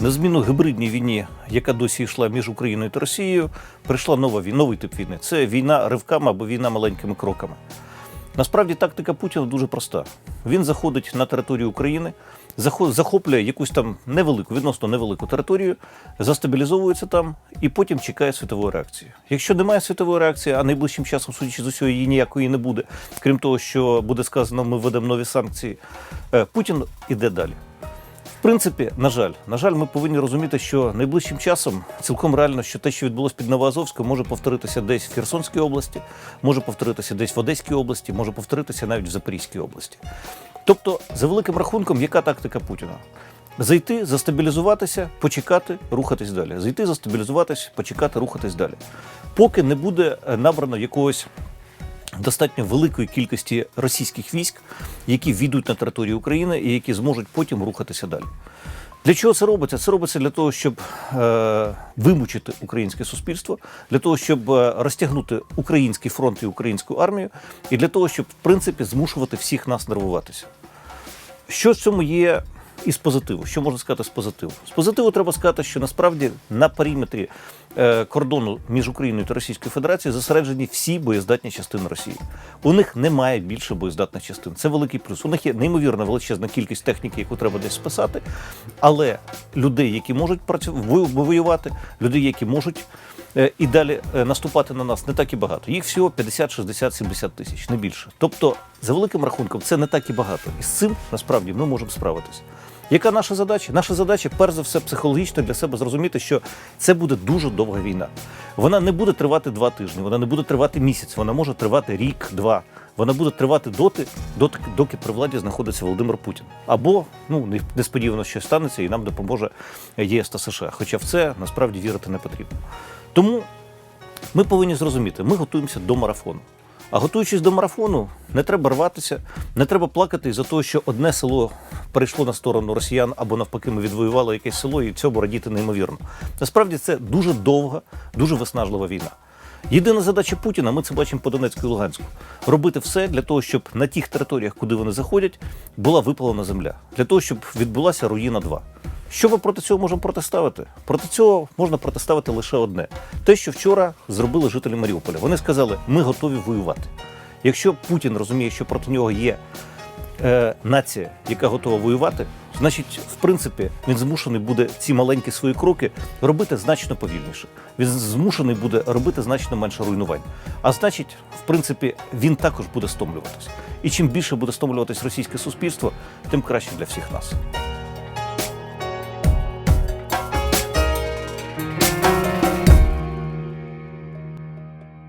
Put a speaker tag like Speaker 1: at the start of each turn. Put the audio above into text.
Speaker 1: На зміну гібридній війні, яка досі йшла між Україною та Росією, прийшла нова війна, новий тип війни. Це війна ривками або війна маленькими кроками. Насправді тактика Путіна дуже проста. Він заходить на територію України, захоплює якусь там невелику, відносно невелику територію, застабілізовується там і потім чекає світової реакції. Якщо немає світової реакції, а найближчим часом, судячи з усього, її ніякої не буде, крім того, що буде сказано, ми введемо нові санкції, е, Путін іде далі. Принципі, на жаль, на жаль, ми повинні розуміти, що найближчим часом цілком реально, що те, що відбулося під Новоазовськом, може повторитися десь в Херсонській області, може повторитися десь в Одеській області, може повторитися навіть в Запорізькій області. Тобто, за великим рахунком, яка тактика Путіна? Зайти, застабілізуватися, почекати, рухатись далі. Зайти, застабілізуватися, почекати, рухатись далі. Поки не буде е, набрано якогось достатньо великої кількості російських військ, які війдуть на територію України і які зможуть потім рухатися далі. Для чого це робиться? Це робиться для того, щоб е, вимучити українське суспільство, для того, щоб е, розтягнути український фронт і українську армію, і для того, щоб в принципі змушувати всіх нас нервуватися. Що в цьому є із позитиву? Що можна сказати з позитиву? З позитиву треба сказати, що насправді на периметрі е, кордону між Україною та Російською Федерацією зосереджені всі боєздатні частини Росії. У них немає більше боєздатних частин. Це великий плюс. У них є неймовірно величезна кількість техніки, яку треба десь списати. Але людей, які можуть воювати, людей, які можуть е, і далі е, наступати на нас, не так і багато. Їх всього 50, 60, 70 тисяч, не більше. Тобто, за великим рахунком, це не так і багато. І з цим насправді ми можемо справитися. Яка наша задача? Наша задача, перш за все, психологічно для себе зрозуміти, що це буде дуже довга війна. Вона не буде тривати два тижні, вона не буде тривати місяць, вона може тривати рік, два. Вона буде тривати доти, доти, доки при владі знаходиться Володимир Путін. Або ну несподівано щось станеться і нам допоможе ЄС та США. Хоча в це насправді вірити не потрібно. Тому ми повинні зрозуміти, ми готуємося до марафону. А готуючись до марафону, не треба рватися, не треба плакати за те, що одне село перейшло на сторону росіян, або навпаки, ми відвоювали якесь село, і цьому радіти неймовірно. Насправді це дуже довга, дуже виснажлива війна. Єдина задача Путіна, ми це бачимо по Донецьку і Луганську, робити все для того, щоб на тих територіях, куди вони заходять, була випалена земля, для того, щоб відбулася руїна 2. Що ми проти цього можемо протиставити? Проти цього можна протиставити лише одне: те, що вчора зробили жителі Маріуполя. Вони сказали, ми готові воювати. Якщо Путін розуміє, що проти нього є е, нація, яка готова воювати, значить, в принципі, він змушений буде ці маленькі свої кроки робити значно повільніше. Він змушений буде робити значно менше руйнувань. А значить, в принципі, він також буде стомлюватись. І чим більше буде стомлюватись російське суспільство, тим краще для всіх нас.